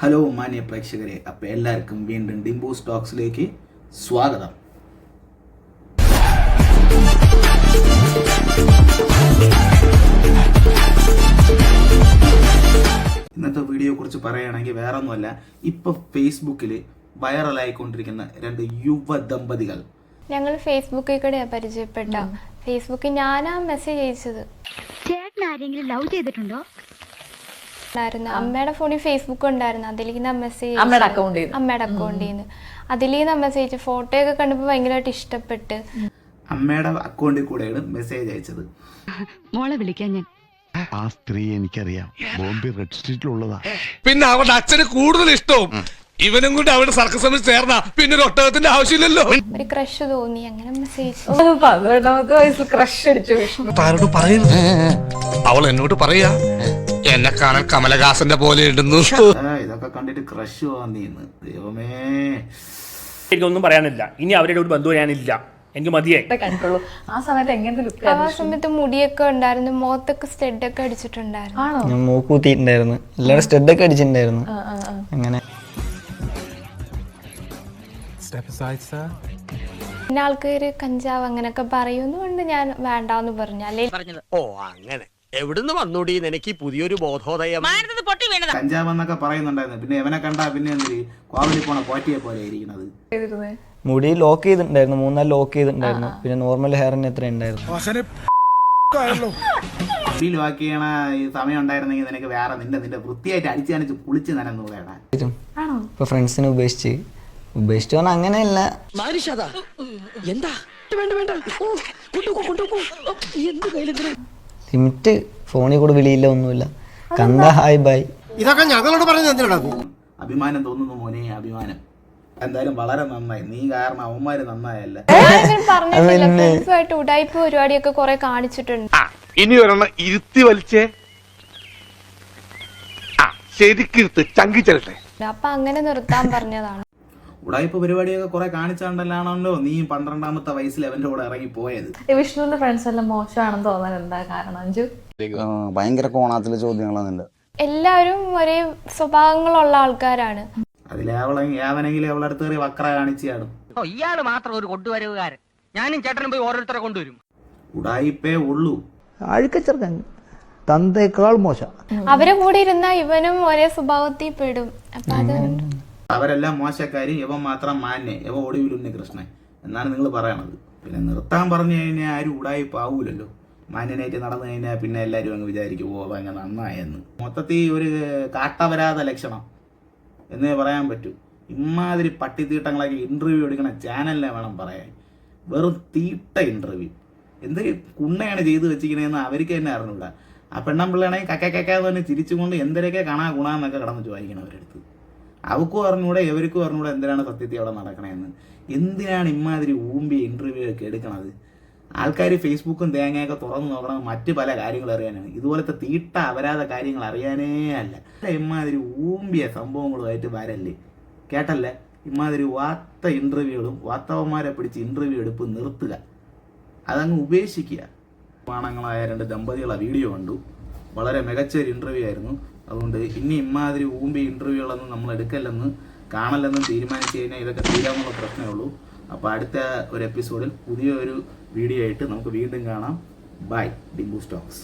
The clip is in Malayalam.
ഹലോ മാന്യ പ്രേക്ഷകരെ അപ്പോൾ എല്ലാവർക്കും വീണ്ടും ഡിംബു സ്റ്റോക്സിലേക്ക് സ്വാഗതം. ഇന്നത്തെ വീഡിയോയെ കുറിച്ച് പറയുകയാണെങ്കിൽ വേറെ ഒന്നുമല്ല ഇപ്പൊ ഫേസ്ബുക്കിൽ വൈറലായിക്കൊണ്ടിരിക്കുന്ന രണ്ട് യുവ ദമ്പതികൾ. ഞങ്ങൾ ഫേസ്ബുക്കിൽ കൂടെ പരിചയപ്പെട്ട. ഫേസ്ബുക്കിൽ ഞാനാ മെസ്സേജ് അയച്ചത്. ചേട്ടൻ ആരെങ്കിലും ലവ് ചെയ്തിട്ടുണ്ടോ? ഉണ്ടായിരുന്നു. അമ്മയുടെ ഫോണിൽ ഫേസ്ബുക്ക് ഉണ്ടായിരുന്നു. അതിലേക്ക് ഞാൻ മെസ്സേജ് അമ്മയുടെ അക്കൗണ്ടിൽ അമ്മയുടെ അക്കൗണ്ടിൽ നിന്ന് അതിലേക്ക് ഞാൻ മെസ്സേജ് ഫോട്ടോ ഒക്കെ കണ്ടപ്പോൾ ഭയങ്കരമായിട്ട് ഇഷ്ടപ്പെട്ട്. അമ്മയുടെ അക്കൗണ്ടിൽ കൂടെയാണ് മെസ്സേജ് അയച്ചത്. മോളെ വിളിക്കാൻ ഞാൻ ആ സ്ത്രീ എനിക്കറിയാം. ബോംബെ റെഡ് സ്ട്രീറ്റിലുള്ളതാ പിന്നെ അവരുടെ അച്ഛന് കൂടുതൽ ഇഷ്ടവും. ഇവനും കൂടി അവിടെ സർക്കസ് ചേർന്ന. പിന്നെ ഒരു ഒട്ടകത്തിന്റെ ആവശ്യമില്ലല്ലോ. ഒരു ക്രഷ് തോന്നി. അങ്ങനെ മെസ്സേജ് വയസ്സിൽ ക്രഷ് അടിച്ചു. വിഷ്ണു. അവൾ എന്നോട് പറയാ. എന്നെ കാണാൻ കമലഹാസന്റെ പോലെ ഇടുന്നു. ഇതൊക്കെ കണ്ടിട്ട് ക്രഷ് തോന്നിന്ന് ദൈവമേ. എനിക്കൊന്നും പറയാനില്ല. ഇനി അവരുടെ ഒരു ബന്ധു പറയാനില്ല എനിക്ക് മതിയായി കണ്ടുള്ളൂ ആ സമയത്ത് എങ്ങനത്തെ ലുക്ക് ആ സമയത്ത് മുടിയൊക്കെ ഉണ്ടായിരുന്നു. മുഖത്തൊക്കെ സ്റ്റെഡൊക്കെ അടിച്ചിട്ടുണ്ടായിരുന്നു. ആണോ? ഞാൻ മൂക്കൂത്തിയിട്ടുണ്ടായിരുന്നു എല്ലാവരും സ്റ്റെഡൊക്കെ അടിച്ചിട്ടുണ്ടായിരുന്നു. അങ്ങനെ. പിന്നെ ആൾക്കാര് കഞ്ചാവ് അങ്ങനെയൊക്കെ പറയുന്നതുകൊണ്ട് ഞാൻ വേണ്ടാന്ന് പറഞ്ഞു. അല്ലെ ഓ അങ്ങനെ. എവിടുന്ന് വന്നൂടി? എനിക്ക് പുതിയൊരു ബോധോദയം. കഞ്ചാവ് എന്നൊക്കെ പറയുന്നുണ്ടായിരുന്നു. പിന്നെ എവനെ കണ്ടാ പിന്നെ എന്തിരി കോവിലി പോണ പോറ്റിയെ പോലെ ഇരിക്കുന്നത് ചെയ്തിരുന്നേ മുടി ലോക്ക് ചെയ്തിട്ടുണ്ടായിരുന്നു. മൂന്നാൽ ലോക്ക് ചെയ്തിട്ടുണ്ടായിരുന്നു. പിന്നെ നോർമൽ ഹെയറിന് എത്ര ഉണ്ടായിരുന്നു. മുടിയിൽ വാക്ക് ചെയ്യണ ഈ സമയം ഉണ്ടായിരുന്നെങ്കിൽ നിനക്ക് വേറെ നിന്റെ നിന്റെ വൃത്തിയായിട്ട് അടിച്ച് കുളിച്ച് നനന്നു വേടാ ഇപ്പൊ ഫ്രണ്ട്സിനെ ഉപേക്ഷിച്ച്. ഉപേക്ഷിച്ചു പറഞ്ഞാൽ അങ്ങനെയല്ല. എന്താ? വേണ്ട വേണ്ട. ഓ, കൊണ്ടുപോ, കൊണ്ടുപോ. ഓ, എന്ത് കയ്യിലെന്തിനാ? ലിമിറ്റ് ഫോണിൽ കൂടെ വിളിയില്ല ഒന്നുമില്ല. കണ്ട ഹായ് ബൈ ഇതൊക്കെ ഞങ്ങളോട് പറഞ്ഞു അഭിമാനം തോന്നുന്നു മോനെ അഭിമാനം. എന്തായാലും വളരെ നന്നായി. നീ കാരണം അവന്മാര് നന്നായല്ല? പറഞ്ഞിട്ടില്ല. ഉടായ്പ പരിപാടിയൊക്കെ കുറെ കാണിച്ചിട്ടുണ്ട്. ഇനി ഒരെണ്ണം ഇരുത്തി വലിച്ചേ. ശരിക്കിരുത്ത് ചങ്കി ചെല്ലട്ടെ അപ്പൊ അങ്ങനെ നിർത്താൻ പറഞ്ഞതാണ്. ഉടായ്പ പരിപാടിയൊക്കെ കുറെ കാണിച്ചാണ്ടല്ലാണല്ലോ നീ പന്ത്രണ്ടാമത്തെ വയസ്സിൽ അവന്റെ കൂടെ ഇറങ്ങി പോയത്. ഈ വിഷ്ണുവിന്റെ ഫ്രണ്ട്സ് എല്ലാം മോശമാണെന്ന് തോന്നാൻ എന്താ കാരണം അഞ്ചു ഭയങ്കര കോണാത്തിലെ ചോദ്യങ്ങളാണ് നിന്റെ. എല്ലാവരും ഒരേ സ്വഭാവങ്ങളുള്ള ആൾക്കാരാണ്. അതിലെ അവളെ അവനെങ്കിലും അവളുടെ അടുത്ത് കയറി വക്ര കാണിച്ചാണ്. ഇയാൾ മാത്രം ഒരു കൊണ്ടുവരവുകാരൻ. ഞാനും ചേട്ടനും പോയി ഓരോരുത്തരെ കൊണ്ടുവരും. ഉടായിപ്പേ ഉള്ളൂ. അഴുക്കച്ചെറുക്കൻ തന്തേക്കാൾ മോശം. അവരെ കൂടി ഇരുന്ന ഇവനും ഒരേ സ്വഭാവത്തിൽ പെടും. അപ്പൊ അത് അവരെല്ലാം മോശക്കാരി ഇവൻ മാത്രം മാന്യ ഇവ ഒടുവിലുണ്ണി കൃഷ്ണൻ എന്നാണ് നിങ്ങൾ പറയണത്. പിന്നെ നിർത്താൻ പറഞ്ഞു കഴിഞ്ഞാൽ ആരും ഉടായി പാവൂലല്ലോ. മാന്യനായിട്ട് നടന്നു കഴിഞ്ഞാൽ പിന്നെ എല്ലാവരും അങ്ങ് വിചാരിക്കും ഓ അങ്ങനെ നന്നായെന്ന്. മൊത്തത്തിൽ ഒരു കാട്ടവരാത ലക്ഷണം എന്നേ പറയാൻ പറ്റൂ. ഇമാതിരി പട്ടിത്തീട്ടങ്ങളൊക്കെ ഇന്റർവ്യൂ എടുക്കണ ചാനലിനെ വേണം പറയാൻ. വെറും തീട്ട ഇന്റർവ്യൂ എന്ത് കുണ്ണയാണ് ചെയ്തു വെച്ചിരിക്കണേന്ന് അവർക്ക് തന്നെ അറിഞ്ഞൂടാ. ആ പെണ്ണമ്പിള്ളയാണെങ്കിൽ കക്ക കക്കാതെ തന്നെ ചിരിച്ചുകൊണ്ട് എന്തിനൊക്കെ കാണാ ഗുണാന്നൊക്കെ കടന്ന് ചോദിക്കണം അവരടുത്ത് അവക്കും അറിഞ്ഞൂടെ എവർക്കും അറിഞ്ഞൂടെ എന്തിനാണ് സത്യത്തിൽ അവിടെ നടക്കണേന്ന്. എന്തിനാണ് ഇമാതിരി ഊമ്പി ഇന്റർവ്യൂ ഒക്കെ എടുക്കണത്? ആൾക്കാർ ഫേസ്ബുക്കും തേങ്ങയൊക്കെ തുറന്നു നോക്കണം മറ്റ് പല കാര്യങ്ങൾ അറിയാനാണ്. ഇതുപോലത്തെ തീട്ട അപരാധ കാര്യങ്ങൾ അറിയാനേ അല്ല. ഇമാതിരി ഊമ്പിയ സംഭവങ്ങളുമായിട്ട് വരല്ലേ കേട്ടല്ലേ? ഇമാതിരി വാർത്ത ഇന്റർവ്യൂകളും വാത്തവന്മാരെ പിടിച്ച് ഇന്റർവ്യൂ എടുപ്പ് നിർത്തുക. അതങ്ങ് ഉപേക്ഷിക്കുക. പാണങ്ങളായ രണ്ട് ദമ്പതികളെ വീഡിയോ കണ്ടു. വളരെ മികച്ച ഒരു ഇന്റർവ്യൂ ആയിരുന്നു. അതുകൊണ്ട് ഇനി ഇമാതിരി ഊമ്പി ഇന്റർവ്യൂകളൊന്നും നമ്മൾ എടുക്കല്ലെന്ന് കാണല്ലെന്നും തീരുമാനിച്ചു കഴിഞ്ഞാൽ ഇതൊക്കെ തീരാനുള്ള പ്രശ്നമേ ഉള്ളൂ. അപ്പോൾ അടുത്ത ഒരു എപ്പിസോഡിൽ പുതിയ ഒരു വീഡിയോ ആയിട്ട് നമുക്ക് വീണ്ടും കാണാം. By ഡിംബു Stokes